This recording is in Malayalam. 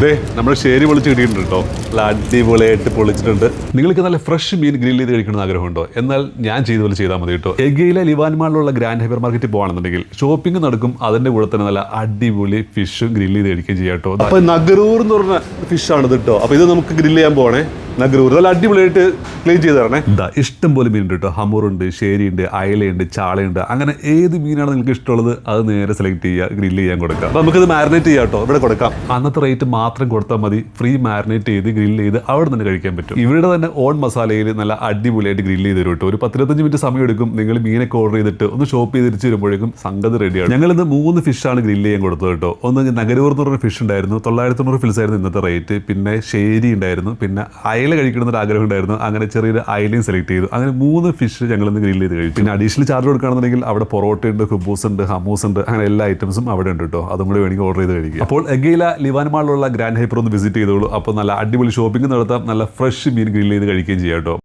ദേ നമ്മൾ ശരി പൊളിച്ച് കിട്ടിയിട്ടുണ്ട് കേട്ടോ. നല്ല അടിപൊളിയായിട്ട് പൊളിച്ചിട്ടുണ്ട്. നിങ്ങൾക്ക് നല്ല ഫ്രഷ് മീൻ ഗ്രിൽ ചെയ്ത് കഴിക്കണമെന്ന് ആഗ്രഹമുണ്ടോ? എന്നാൽ ഞാൻ ചെയ്ത പോലെ ചെയ്താൽ മതി കേട്ടോ. എഗയിലെ ലിവാൻമാളിലുള്ള ഗ്രാൻഡ് ഹൈപ്പർ മാർക്കറ്റിൽ പോകുകയാണെന്നുണ്ടെങ്കിൽ ഷോപ്പിംഗ് നടക്കും. അതിന്റെ കൂടെ തന്നെ നല്ല അടിപൊളി ഫിഷും ഗ്രിൽ ചെയ്ത് കഴിക്കുകയും ചെയ്യാം കേട്ടോ. അപ്പൊ നഗരൂർ എന്ന് പറഞ്ഞ ഇത് കേട്ടോ. അപ്പൊ ഇത് നമുക്ക് ഗ്രിൽ ചെയ്യാൻ പോകണേ നല്ല അടിപൊളിയായിട്ട് ക്ലീൻ ചെയ്ത് തരണേ ഇതാ ഇഷ്ടം പോലെ മീനുണ്ട് കേട്ടോ. ഹമൂറുണ്ട് ശേരിയുണ്ട് അയലയുണ്ട് ചാളയുണ്ട്. അങ്ങനെ ഏത് മീനാണ് നിങ്ങൾക്ക് ഇഷ്ടമുള്ളത് അത് നേരെ സെലക്ട് ചെയ്യുക ഗ്രില്ല് ചെയ്യാൻ കൊടുക്കാം അപ്പോൾ നമുക്കിത് മാരിനേറ്റ് ചെയ്യാം കേട്ടോ. ഇവിടെ കൊടുക്കാം. അന്നത്തെ റേറ്റ് മാത്രം കൊടുത്താൽ മതി. ഫ്രീ മാരിനേറ്റ് ചെയ്ത് ഗ്രില്ല് ചെയ്ത് അവിടെ തന്നെ കഴിക്കാൻ പറ്റും. ഇവരുടെ തന്നെ ഓൺ മസാലയിൽ നല്ല അടിപൊളിയായിട്ട് ഗ്രില്ല് ചെയ്ത് തരും കേട്ടോ. ഒരു പത്തിരുപത്തഞ്ച് മിനിറ്റ് സമയം എടുക്കും. നിങ്ങൾ മീനൊക്കെ ഓർഡർ ചെയ്തിട്ട് ഒന്ന് ഷോപ്പ് ചെയ്ത് തിരിച്ചു വരുമ്പോഴേക്കും സംഗതി റെഡിയാണ് ഞങ്ങൾ ഇന്ന് മൂന്ന് ഫിഷാണ് ഗ്രില്ല് ചെയ്യാൻ കൊടുത്തത് കേട്ടോ. ഒന്ന് നഗരൂർ എന്ന് ഫിഷ് ഉണ്ടായിരുന്നു. തൊള്ളായിരത്തി തൊണ്ണൂറ് ഫിൽസ് ആയിരുന്നു ഇന്നത്തെ റേറ്റ് പിന്നെ ശേരി ഉണ്ടായിരുന്നു. പിന്നെ അയല കഴിക്കണമെന്നൊരു ആഗ്രഹം ഉണ്ടായിരുന്നു. അങ്ങനെ ചെറിയൊരു അയലയും സെലക്ട് ചെയ്തു. അങ്ങനെ മൂന്ന് ഫിഷ് ഞങ്ങൾ ഇന്ന് ഗ്രില്ല് ചെയ്ത് കഴിച്ചു. പിന്നെ അഡീഷണൽ ചാർജ് കൊടുക്കുകയാണെന്നുണ്ടെങ്കിൽ അവിടെ പൊറോട്ട ഉണ്ട് ഹുബൂസ് ഉണ്ട് ഹമൂസ് ഉണ്ട് അങ്ങനെ എല്ലാ ഐറ്റംസും അവിടെ ഉണ്ട് കേട്ടോ അതും കൂടി വേണമെങ്കിൽ ഓർഡർ ചെയ്ത് കഴിക്കുക. അപ്പോൾ എഗയില ലിവാൻ മാളിലുള്ള ഗ്രാൻഡ് ഹൈപ്പർ ഒന്ന് വിസിറ്റ് ചെയ്തോളൂ. അപ്പോൾ നല്ല അടിപൊളി ഷോപ്പിംഗ് നടത്താം. നല്ല ഫ്രഷ് മീൻ ഗ്രില്ല് ചെയ്ത് കഴിക്കുകയും ചെയ്യാം കേട്ടോ